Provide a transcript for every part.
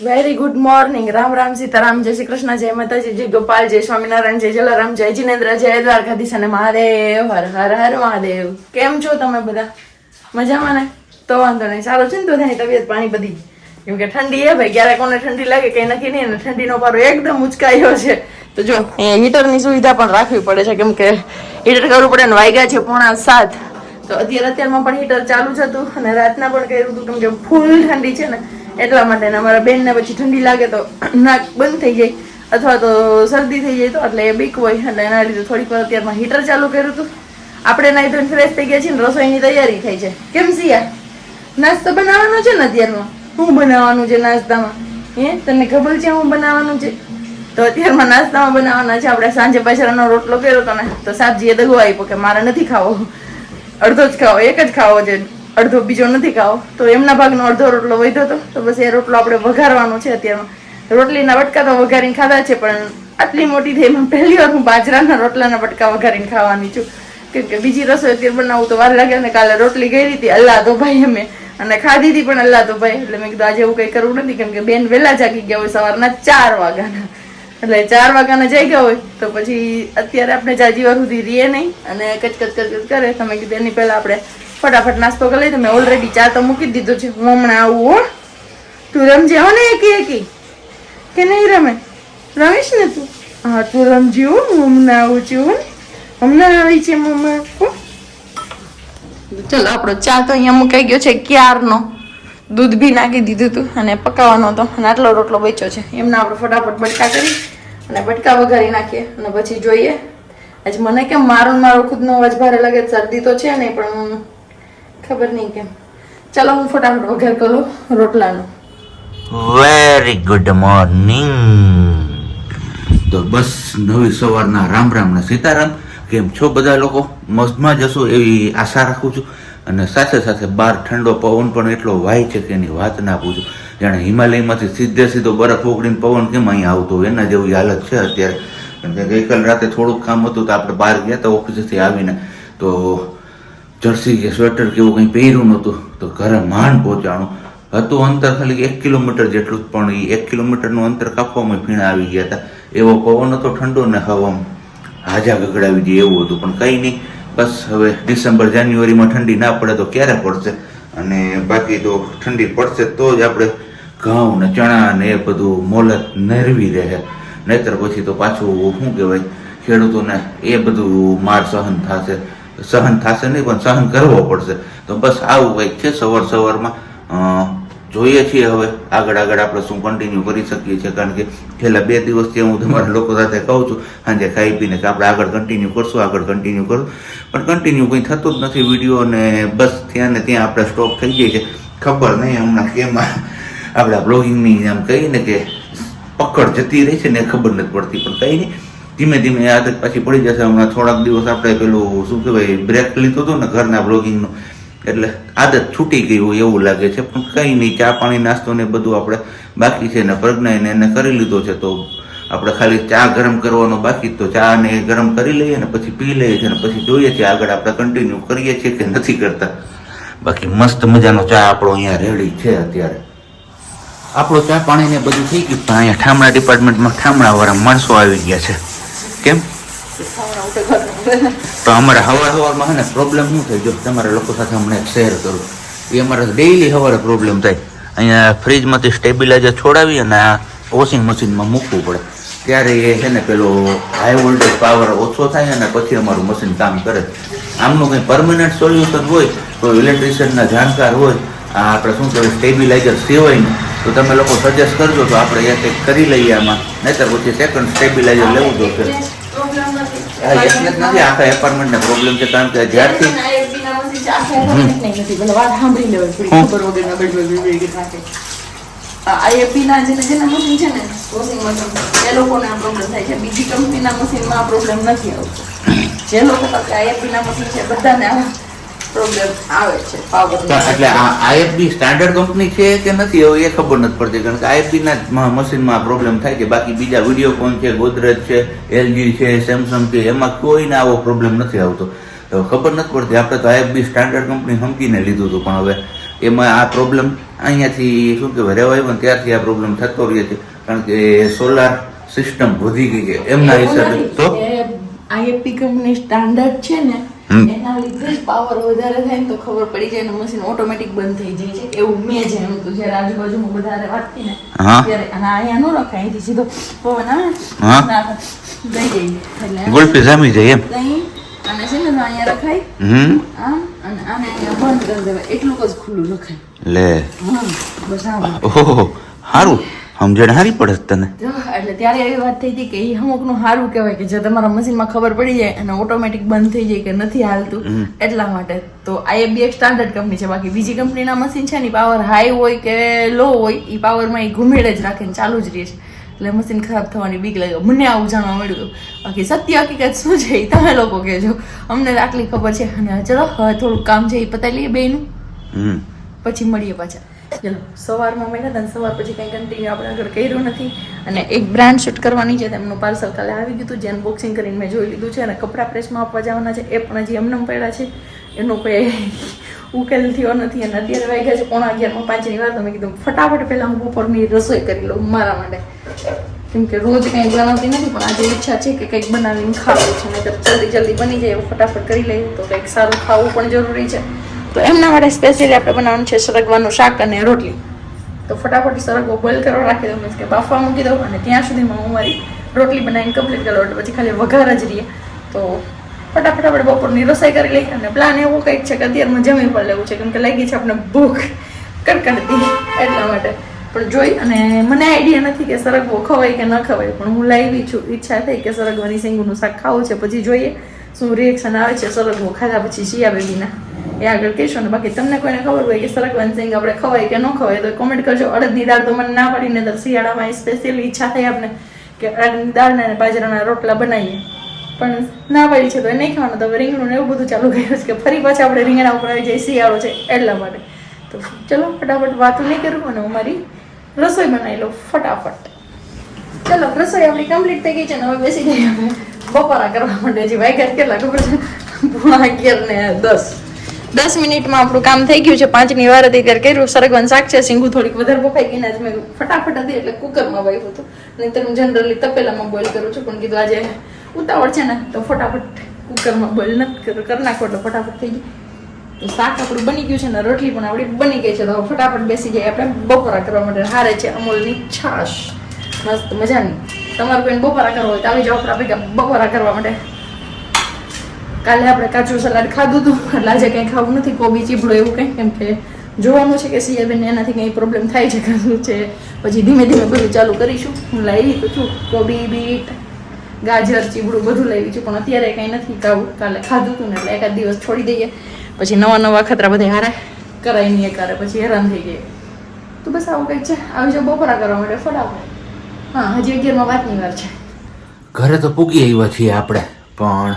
Very good morning Ram Ram Sitaram જય શ્રી કૃષ્ણ જય માતાજી જય ગોપાલ જય સ્વામિનારાયણ જય જલારામ જય જીનેન્દ્ર જય દ્વારકાધીશ અને મહાદેવ હર હર હર મહાદેવ કેમ છો તમે બધા? મજામાં ને? તો વાંધો નહીં. સારું છે ને થાય તબિયત પાણી બધી. કેમ કે ઠંડી હે ભાઈ ક્યારે કોને ઠંડી લાગે, કઈ નક્કી નહીં, અને ઠંડીનો પારો એકદમ ઉચકાયો છે. તો જો અહીંયા હીટરની સુવિધા પણ રાખવી પડે છે, કેમ કે હીટર કરવું પડે ને વાગ્યા છે પોણા સાત. તો અત્યારે, અત્યારમાં પણ હીટર ચાલુ જ હતું, અને રાતના પણ કર્યું હતું, કેમ કે ફૂલ ઠંડી છે ને. એટલા માટે અમારા બેનને પછી ઠંડી લાગે તો નાક બંધ થઈ જાય, અથવા તો શરદી થઈ જાય તો એટલે એ બીક હોય, એટલે એના લીધે થોડીક વાર અત્યારમાં હીટર ચાલુ કર્યું હતું. આપણે નાઈ ધોઈને ફ્રેશ થઈ ગયા છીએ ને રસોઈની તૈયારી થઈ છે. કેમ સિયા? નાસ્તો બનાવવાનો છે ને અત્યારમાં? શું બનાવવાનું છે નાસ્તામાં? હે? તને ખબર છે હું બનાવવાનું છે? તો અત્યારમાં નાસ્તામાં બનાવવાના છે. આપણે સાંજે પાછળનો રોટલો કર્યો હતો ને, તો સાબજીએ દગો આપ્યો કે મારે નથી ખાવો. અડધો જ ખાવો, એક જ ખાવો છે. અડધો બીજો નથી ખાવો. તો એમના ભાગનો અડધો રોટલો વધ્યો હતો તો બસ એ રોટલો આપણે વઘારવાનો છે અત્યારમાં રોટલીના બટકા તો વઘારીને ખાધા છે, પણ આટલી મોટી થઈ એમાં પહેલી વાર હું બાજરાના રોટલાના વટકા વઘારીને ખાવાની છું. કેમ કે બીજી રસોઈ અત્યારે બનાવું તો વાર લાગે ને કાલે રોટલી ગઈ હતી અલ્લાહ તો ભાઈ અમે અને ખાધી હતી પણ અલ્લાહ તો ભાઈ એટલે મેં કીધું આજે એવું કંઈ કરવું નથી, કેમ કે બેન વહેલા જાગી ગયા હોય સવારના ચાર વાગ્યાના. એટલે ચાર વાગ્યાના જઈ ગયા હોય, તો પછી અત્યારે આપણે જાજી વાર સુધી રહીએ નહીં અને કચકચ કચકચ કરે. તમે કીધું એની પહેલાં આપણે ફટાફટ નાસ્તો કરી લઈએ. તો મેં ઓલરેડી ચા તો મૂકી દીધો છે. હું હમણાં આવું, હો. તું રમજે, હો ને એકી એકી. કે નહીં રમે? રમીશ ને તું? હા, તું રમજી, હું. હમણાં આવું છું હમણાં આવી છે મમ્મા ચલો, આપણો ચા તો અહીંયા મુકાઈ ગયો છે ક્યારનો? દૂધ બી નાખી દીધું હતું અને પકાવવાનો હતો. અને આટલો રોટલો બચ્યો છે. એમના આપણે ફટાફટ બટકા કરી અને બટકા વઘારી નાખીએ અને પછી જોઈએ. આજે મને કેમ મારો મારો ખુદનો અવાજ ભારે લાગે શરદી તો છે નહીં પણ ખબર નહીં કેમ. ચાલો હું ફટાફટ વઘાર કરું રોટલાનો. વેરી ગુડ મોર્નિંગ તો બસ નવી સવારના રામ રામ ને સીતારામ. કેમ છો બધા લોકો? મસ્તમાં જશો એવી આશા રાખું છું. અને સાથે સાથે બહાર ઠંડો પવન પણ એટલો વાય છે કે એની વાત ના પૂછું. જાણે હિમાલયમાંથી સીધે સીધો બરફ ઓગળીને પવન કેમ અહીં આવતો એના જેવી હાલત છે અત્યારે. કારણ કે ગઈકાલ રાતે થોડુંક કામ હતું તો આપણે બહાર ગયા હતા ઓફિસેથી આવીને. તો જર્સી કે સ્વેટર કે એવું કંઈ પહેર્યું નહોતું. તો ઘરે માંડ પહોંચાણું. હતું અંતર ખાલી એક કિલોમીટર જેટલું જ, પણ એ એક કિલોમીટરનું અંતર કાપવામાં ફીણા આવી ગયા હતા. એવો પવન હતો ઠંડો ને હવામાં. હાજા ગગડાવી દે એવું હતું. પણ કંઈ નહીં. બસ હવે ડિસેમ્બર, જાન્યુઆરીમાં ઠંડી ના પડે તો ક્યારે પડશે? અને બાકી તો ઠંડી પડશે તો જ આપણે ઘઉં ને ચણા ને એ બધું મોલત નરવી રહે. નહીતર પછી તો પાછું શું કહેવાય? ખેડૂતોને એ બધું માર સહન થશે. સહન થશે નહીં, પણ સહન કરવો પડશે. તો બસ આવું કંઈક છે સવાર સવારમાં. જોઈએ છીએ હવે. આગળ આગળ આપણે શું કન્ટિન્યુ કરી શકીએ છીએ. કારણ કે છેલ્લા બે દિવસથી હું તમારા લોકો સાથે કહું છું, સાંજે ખાઈ પીને કે આપણે આગળ કન્ટિન્યુ કરશું, આગળ કન્ટિન્યુ કરો પણ કન્ટિન્યુ કંઈ થતું જ નથી વીડિયો અને બસ ત્યાં ને ત્યાં આપણે સ્ટોપ થઈ ગઈ છે. ખબર નહીં હમણાં કેમ આપણા બ્લોગિંગની આમ કહીને કે પકડ જતી રહી છે ને ખબર નથી પડતી. પણ કંઈ નહીં. ધીમે ધીમે આદત પાછી પડી જશે. હમણાં થોડાક દિવસ આપણે પેલું શું કહેવાય બ્રેક લીધો હતો ને ઘરના બ્લોગિંગનું એટલે આદત છૂટી ગઈ હોય એવું લાગે છે, પણ કંઈ નહીં, ચા પાણી, નાસ્તો ને બધું આપણે બાકી છે ને પ્રજ્ઞાને એને કરી લીધો છે, તો આપણે ખાલી ચા ગરમ કરવાનો બાકી તો ચા ને ગરમ કરી લઈએ ને પછી પી લઈએ છીએ ને પછી જોઈએ છીએ આગળ આપણે કન્ટિન્યુ કરીએ છીએ કે નથી કરતા. બાકી મસ્ત મજાનો ચા આપણો અહીંયા રેડી છે અત્યારે. આપણો ચા પાણી ને બધું થઈ ગયું, પણ અહીંયા ઠામણા ડિપાર્ટમેન્ટમાં ઠામડા વાળા માણસો આવી ગયા છે. કેમ? તો અમારે હવાર હવારમાં છે ને પ્રોબ્લેમ શું થાય? જો તમારા લોકો સાથે હમણાં શેર કરું. એ અમારે ડેઈલી સવારે પ્રોબ્લેમ થાય. અહીંયા ફ્રીજમાંથી સ્ટેબિલાઇઝર છોડાવી અને આ વોશિંગ મશીનમાં મૂકવું પડે. ત્યારે એ છે ને પેલો હાઈ વોલ્ટેજ પાવર ઓછો થાય અને પછી અમારું મશીન કામ કરે. આમનું કંઈ પરમનન્ટ સોલ્યુશન હોય તો ઇલેક્ટ્રિશિયનના જાણકાર હોય, આ આપણે શું કહેવાય સ્ટેબિલાઇઝર સિવાય ને, તો તમે લોકો સજેસ્ટ કરજો તો આપણે એ કંઈક કરી લઈએ આમાં. નહીતર પછી સેકન્ડ સ્ટેબિલાઇઝર લેવું જોશે હા એટલે નથી આખા એપાર્ટમેન્ટને પ્રોબ્લેમ છે કારણ કે જ્યારથી આઈએફબી ના જેના મશીન છે ને વોશિંગ મશીન એ લોકોને આ પ્રોબ્લેમ થાય છે. બીજી કંપનીના મશીનમાં આ પ્રોબ્લેમ નથી આવતો. જે લોકો પાસે આઈએફબી ના મશીન છે બધાને આ પ્રોબ્લેમ આવે છે એટલે આઈએફબી સ્ટાન્ડર્ડ કંપની છે કે નથી? એવું એ ખબર નથી પડતી કારણ કે આઈએફબી ના મશીનમાં પ્રોબ્લેમ થાય છે. બાકી બીજા વિડીયોકોન છે ગોદરેજ છે એલજી છે સેમસંગ છે એમાં કોઈને આવો પ્રોબ્લેમ નથી આવતો. તો ખબર નથી પડતી. આપણે તો આઈએફબી સ્ટાન્ડર્ડ કંપની સમજીને લીધું હતું પણ હવે એમાં આ પ્રોબ્લેમ અહીંયાથી શું કહેવાય રહેવાય ને ત્યારથી આ પ્રોબ્લેમ થતો રહે છે. કારણ કે સોલાર સિસ્ટમ વધી ગઈ છે. એમના હિસાબે તો આઈએપી કંપની સ્ટાન્ડર્ડ છે ને. એના લીધે જ પાવર વધારે થાય ને તો ખબર પડી જાય ને મશીન ઓટોમેટિક બંધ થઈ જાય છે. એવું મેં જાણ્યું હતું જ્યારે આજુબાજુમાં વધારે વાંચતી ને ત્યારે અને અહીંયા નો રખાય અહીંથી સીધો પવન આવે હા. દઈ જાય. એટલે ગુલ્ફી જામી જાય એમ. અને છે ને અહીંયા રખાય. હમ. આમ અને આને અહીંયા બંધ કરી દેવાય. એટલું જ ખુલ્લું રખાય. લે. હા બસ આમ. ઓહો સારું સમજણ હારી પડે તને એટલે ત્યારે એવી વાત થઈ હતી કે એ અમુકનું સારું કહેવાય કે જે તમારા મશીનમાં ખબર પડી જાય અને ઓટોમેટિક બંધ થઈ જાય કે નથી હાલતું એટલા માટે. તો આ એ બી એક સ્ટાન્ડર્ડ કંપની છે. બાકી બીજી કંપનીના મશીન છે ને પાવર હાઈ હોય કે લો હોય એ પાવરમાં એ ઘુમેડે જ રાખે ને ચાલુ જ રહે છે. એટલે મશીન ખરાબ થવાની બીક લાગે. મને આવું જાણવા મળ્યું બાકી સત્ય હકીકત શું છે એ તમે લોકો કહેજો. અમને આટલી ખબર છે. અને ચલો હવે થોડુંક કામ છે એ પતાવી લઈએ બેનું પછી મળીએ પાછા. ચલો, સવારમાં મળ્યા હતા સવાર પછી કંઈ કન્ટિન્યુ આપણે આગળ કર્યું નથી અને એક બ્રાન્ડ શૂટ કરવાની છે, તેમનું પાર્સલ કાલે આવી ગયું હતું, જે અનબોક્સિંગ કરીને મેં જોઈ લીધું છે અને કપડાં પ્રેસમાં આપવા જવાના છે, એ પણ હજી એમને પડ્યા છે. એનો કોઈ ઉકેલ થયો નથી અને અત્યારે વાગ્યા છે પોણા અગિયારમાં, પાંચની વાર તો મેં કીધું, ફટાફટ પહેલાં હું બપોરની રસોઈ કરી લઉં મારા માટે. કેમ કે રોજ કંઈ બનાવતી નથી, પણ આજે ઈચ્છા છે કે કંઈક બનાવીને ખાવું છે નહીં જલ્દી જલ્દી બની જાય, એવું ફટાફટ કરી લઈએ તો કંઈક સારું ખાવું પણ જરૂરી છે. તો એમના માટે સ્પેશિયલી આપણે બનાવવાનું છે સરગવાનું શાક અને રોટલી. તો ફટાફટ સરગવો બોઇલ કરવા રાખી દઉં, મીન્સ કે બાફવા મૂકી દઉં અને ત્યાં સુધીમાં હું મારી રોટલી બનાવીને કમ્પ્લીટ કરી એટલે પછી ખાલી વઘાર જ રહીએ. તો ફટાફટ આપણે બપોરની રસોઈ કરી લઈએ અને પ્લાન એવો કંઈક છે કે અત્યારમાં જમી પણ લેવું છે, કેમ કે લાગી છે આપણે ભૂખ કડકડતી એટલા માટે. પણ જોઈ અને મને આઈડિયા નથી કે સરગવો ખવાય કે ન ખવાય, પણ હું લાવી છું. ઈચ્છા થઈ કે સરગવાની સિંગુનું શાક ખાવું છે, પછી જોઈએ શું રિએક્શન આવે છે. સરગવો ખાધા પછી શિયા બેબીના. એ આગળ કહેશો ને, બાકી તમને કોઈને ખબર હોય કે સરગવાની સિંગ આપણે ખવાય કે ન ખવાય, તો કોમેન્ટ કરજો. અડદની દાળ તો મને ના પડીને તો શિયાળામાં સ્પેશિયલ ઈચ્છા થઈ આપણે કે અડદની દાળને અને બાજરાના રોટલા બનાવીએ. પણ ના પડી છે તો નહીં ખાવાનું. તો રીંગણું ને એવું બધું ચાલુ કર્યું છે કે ફરી પાછા આપણે રીંગણા ઉપર આવી જાય શિયાળો છે એટલા માટે. તો ચલો, ફટાફટ વાતો નહીં કરું અને હું મારી રસોઈ બનાવી લઉં ફટાફટ. ચલો, રસોઈ આપણી કમ્પ્લીટ થઈ ગઈ છે ને હવે બેસી જઈએ બપોરા કરવા માટે હજી વાગ્યા કેટલા ખબર છે? અગિયાર ને દસ. દસ મિનિટમાં આપણું કામ થઈ ગયું છે. પાંચની વાર હતી ત્યારે કર્યું. સરગવન શાક છે, સિંગુ થોડીક વધારે બફાઈ ગઈ આજે મેં ફટાફટ હતી એટલે કુકરમાં વાવ્યું હતું. નહીં હું જનરલી તપેલામાં બોઇલ કરું છું. પણ કીધું આજે ઉતાવળ છે ને, તો ફટાફટ કુકરમાં બોઇલ નથી કરી. નાખો એટલે ફટાફટ થઈ ગયું તો શાક આપણું બની ગયું છે ને, રોટલી પણ આપણી બની ગઈ છે. તો ફટાફટ બેસી જાય. આપણે બપોરા કરવા માટે હારે છે અમૂલની છાશ. મસ્ત મજાની. તમારે કોઈ બપોરા કરવો હોય તો આવી જાઓ. આપણા ભેગા બપોરા કરવા માટે. કાલે આપણે કાચું સલાડ ખાધું હતું. એટલે આજે કંઈ ખાવું નથી, કોબી, ચીબડો એવું કંઈ. કેમ કે જોવાનું છે કે સિયાબેન એનાથી કંઈ પ્રોબ્લેમ થાય છે શું છે. પછી ધીમે ધીમે બધું ચાલુ કરીશું. હું લાવી તો છું. કોબી, બીટ, ગાજર, ચીબડું બધું લાવી છું પણ અત્યારે કંઈ નથી ખાવું. કાલે ખાધું હતું ને એટલે એકાદ દિવસ છોડી દઈએ. પછી નવા નવા ખતરા બધા હારે કરાય નહીં કરે પછી હેરાન થઈ ગઈ તો બસ આવું કંઈક છે. આવી જાઓ બપોરા કરવા માટે ફટાફટ. હા, હજી અગિયારમાં વાતની વાર છે. ઘરે તો પૂગી આવ્યા છીએ આપણે. પણ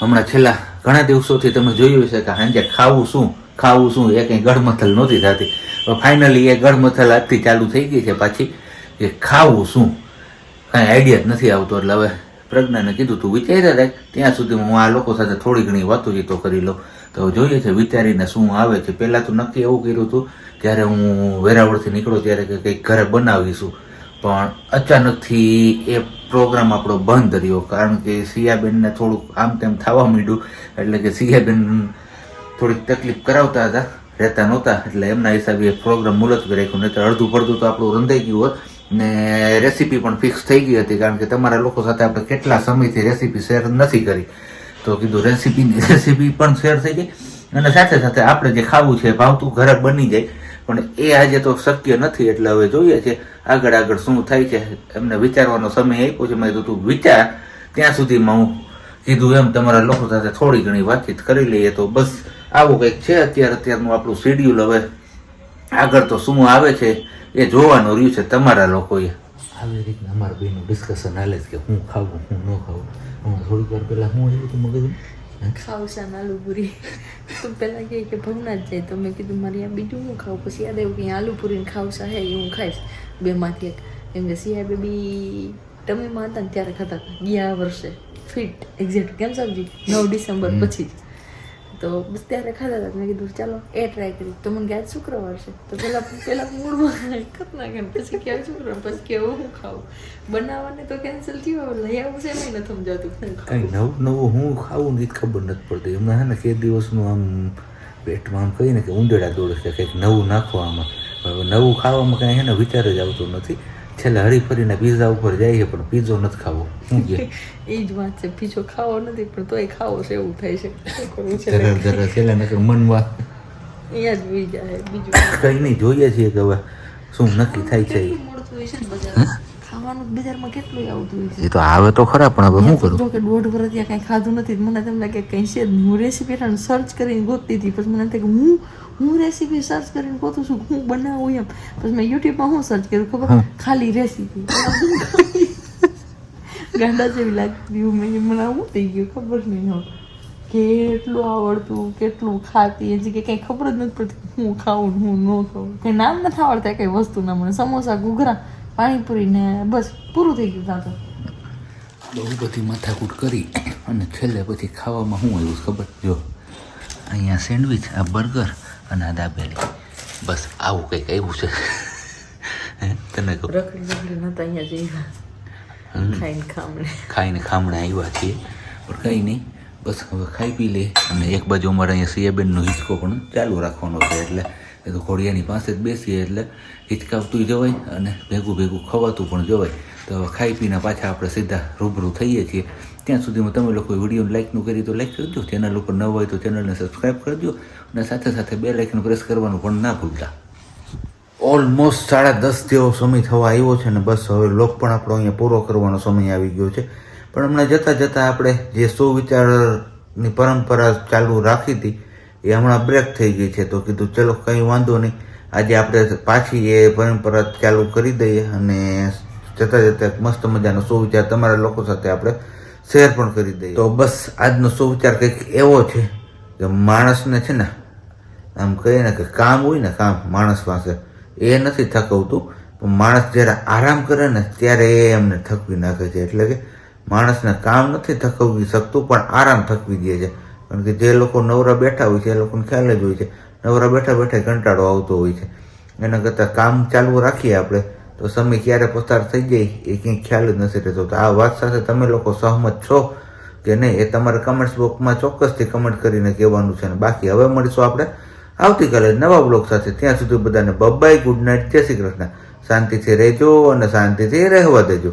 હમણાં છેલ્લા ઘણા દિવસોથી તમે જોયું હશે કે સાંજે ખાવું શું ખાવું શું એ કંઈ ગળમથલ નહોતી થતી. ફાઇનલી એ ગળમથલ આજથી ચાલુ થઈ ગઈ છે પાછી. કે ખાવું શું? કાંઈ આઈડિયા જ નથી આવતો એટલે હવે પ્રજ્ઞાને કીધું, તું વિચાર્યા રાખ, ત્યાં સુધી હું આ લોકો સાથે થોડી ઘણી વાતોચીતો કરી લઉં. તો જોઈએ છે વિચારીને શું આવે છે. પહેલાં તો નક્કી એવું કર્યું હતું, જ્યારે હું વેરાવળથી નીકળો ત્યારે કે કંઈક ઘરે બનાવીશું. પણ અચાનકથી એ પ્રોગ્રામ આપણો બંધ રહ્યો. કારણ કે સિયાબેનને થોડુંક આમ તેમ થવા માંડ્યું. એટલે કે સિયાબેન થોડીક તકલીફ કરાવતા હતા, રહેતા નહોતા. એટલે એમના હિસાબે એ પ્રોગ્રામ મુલતવી રાખ્યો. નહીં તો અડધું પડધું તો આપણું રંધાઈ ગયું હોત. ને રેસીપી પણ ફિક્સ થઈ ગઈ હતી. કારણ કે તમારા લોકો સાથે આપણે કેટલા સમયથી રેસીપી શેર નથી કરી. તો કીધું રેસીપીની રેસીપી પણ શેર થઈ ગઈ. અને સાથે સાથે આપણે જે ખાવું છે ભાવતું ઘરે બની જાય. પણ એ આજે તો શક્ય નથી, એટલે હવે જોઈએ છે આગળ આગળ શું થાય છે. એમને વિચારવાનો સમય આપ્યો છે. મેં કીધું વિચાર, ત્યાં સુધીમાં હું કીધું એમ તમારા લોકો સાથે થોડી ઘણી વાતચીત કરી લઈએ તો બસ આવું કંઈક છે અત્યારે. અત્યારનું આપણું શેડ્યુલ હવે આગળ તો શું આવે છે એ જોવાનું રહ્યું છે તમારા લોકોએ. આવી રીતના અમારા બેનું ડિસ્કશન હાલે છે કે હું ખાવું, હું ન ખાવું. હું થોડીક વાર પહેલાં હું હતું મગજમાં. ખાવસા આલુ આલુપુરી તો પહેલાં કહે કે ભવના જાય. તો મેં કીધું મારે આ બીજું હું ખાવું પછી યાદ આવ્યું કે આલુ પૂરી ખાવું છે. હે એ હું ખાઈશ. બેમાંથી એક. કેમ કે સિયા બેબી તમે હતા ને ત્યારે ખાતા હતા. ગયા વર્ષે. ફિટ એક્ઝેક્ટ કેમ સમજી? નવ ડિસેમ્બર પછી જ. તો બસ ત્યારે ખાધા હતા. મેં કીધું, ચાલો, એ ટ્રાય કરી. તો મને આજ શુક્રવાર છે. તો પેલા પેલા મૂળમાં કરી નાખે પછી ક્યાં શુક્રવાર. પછી કેવું હું ખાવું બનાવવાને તો કેન્સલ થયું. લઈ આવું છે એમ નથી સમજાતું કઈ નવું નવું હું ખાવું ને એ ખબર નથી પડતી. એમાં હા ને કે દિવસનું આમ પેટમાં આમ કહીને કે ઉંદેડા દોડે છે, કંઈક નવું નાખવામાં. નવું ખાવામાં કાંઈ એને વિચાર જ આવતો નથી. છેલ્લે હરી ફરીને પીઝા ઉપર જાય છે પણ પીઝો નથી ખાવો. શું કે એ જ વાત છે પીઝો ખાવો નથી પણ તોય ખાવો છે એવું થાય છે. શું કરવું છે? જરા જરા છેલ્લે નકર મનમાં અહીંયા જ વી બીજું કંઈ નહીં જોઈએ છીએ કે હવે શું નક્કી થાય છે. મળતું હોય છે ને બજારમાં? ખાવાનું બજારમાં કેટલું આવતું હોય છે? એ તો આવે તો ખરા પણ હવે શું કરું? જો કે દોઢ વર્ષ ત્યાં કાંઈ ખાધું નથી મને તેમ લાગે કે કંઈ છે. હું રેસીપી સર્ચ કરીને ગોતતી હતી પછી મને એમ થાય કે હું હું રેસીપી સર્ચ કરીને કહું છું હું બનાવું એમ. પછી મેં યુટ્યુબમાં હું સર્ચ કર્યું ખબર? ખાલી રેસીપી ગાંડા જેવી લાગતી હું મેં મને શું થઈ ગયું ખબર નહીં હવે. કેટલું આવડતું કેટલું ખાતી હજી કે કંઈ ખબર જ નથી પડતી હું ખાઉં હું ન ખાઉં. કંઈ નામ નથી આવડતા કંઈ વસ્તુના મને. સમોસા ઘૂઘરા પાણીપુરી ને બસ પૂરું થઈ ગયું ત્યાં તો બહુ બધી માથાકૂટ કરી અને છેલ્લે પછી ખાવામાં શું આવ્યું ખબર? જો અહીંયા સેન્ડવિચ આ બર્ગર અને આ દાબેલી બસ આવું કંઈક આવ્યું છે? તને ખબર? ખાઈને ખામણે. ખામણા આવ્યા છીએ. પણ કંઈ નહીં. બસ હવે ખાઈ પી લે. અને એક બાજુ અમારે અહીંયા સિયાબેનનો હિંચકો પણ ચાલુ રાખવાનો છે એટલે એ તો ઘોડિયાની પાસે જ બેસીએ એટલે હિંચકાવતું જવાય અને ભેગું ભેગું ખવાતું પણ જવાય. તો હવે ખાઈ પીને પાછા આપણે સીધા રૂબરૂ થઈએ છીએ. ત્યાં સુધીમાં તમે લોકો વીડિયો લાઇકનું કરી તો લાઇક કરી દો ચેનલ ઉપર ન હોય તો ચેનલને સબસ્ક્રાઈબ કરી દો, અને સાથે સાથે બે લાઇકનું પ્રેસ કરવાનું પણ ના ભૂલતા. ઓલમોસ્ટ સાડા દસ જેવો સમય થવા આવ્યો છે ને બસ હવે લોક પણ આપણો અહીંયા પૂરો કરવાનો સમય આવી ગયો છે. પણ હમણાં જતાં જતાં આપણે જે સુવિચારની પરંપરા ચાલુ રાખી હતી, એ હમણાં બ્રેક થઈ ગઈ છે. તો કીધું, ચલો, કંઈ વાંધો નહીં. આજે આપણે પાછી એ પરંપરા ચાલુ કરી દઈએ. અને જતાં જતાં મસ્ત મજાનો સુવિચાર તમારા લોકો સાથે આપણે શેર પણ કરી દઈએ. તો બસ આજનો સુવિચાર કંઈક એવો છે કે માણસને છે ને, આમ કહીએ ને કે કામ હોય ને કામ માણસ પાસે, એ નથી થકવતું. પણ માણસ જ્યારે આરામ કરે ને ત્યારે એ એમને થકવી નાખે છે. એટલે કે માણસને કામ નથી થકવી શકતું, પણ આરામ થકવી દે છે. કારણ કે જે લોકો નવરા બેઠા હોય છે, એ લોકોને ખ્યાલ જ હોય છે. નવરા બેઠા બેઠા કંટાળો આવતો હોય છે. એના કરતાં કામ ચાલુ રાખીએ આપણે. તો સમય ક્યારે પસાર થઈ જાય એ કંઈ ખ્યાલ જ નથી રહેતો. તો આ વાત સાથે તમે લોકો સહમત છો કે નહીં એ તમારે કમેન્ટ્સ બોક્સમાં ચોક્કસથી કમેન્ટ કરીને કહેવાનું છે. અને બાકી હવે મળીશું આપણે આવતીકાલે નવા બ્લોગ સાથે. ત્યાં સુધી બધાને બબાઈ ગુડ નાઇટ જય શ્રી કૃષ્ણ. શાંતિથી રહેજો અને શાંતિથી રહેવા દેજો.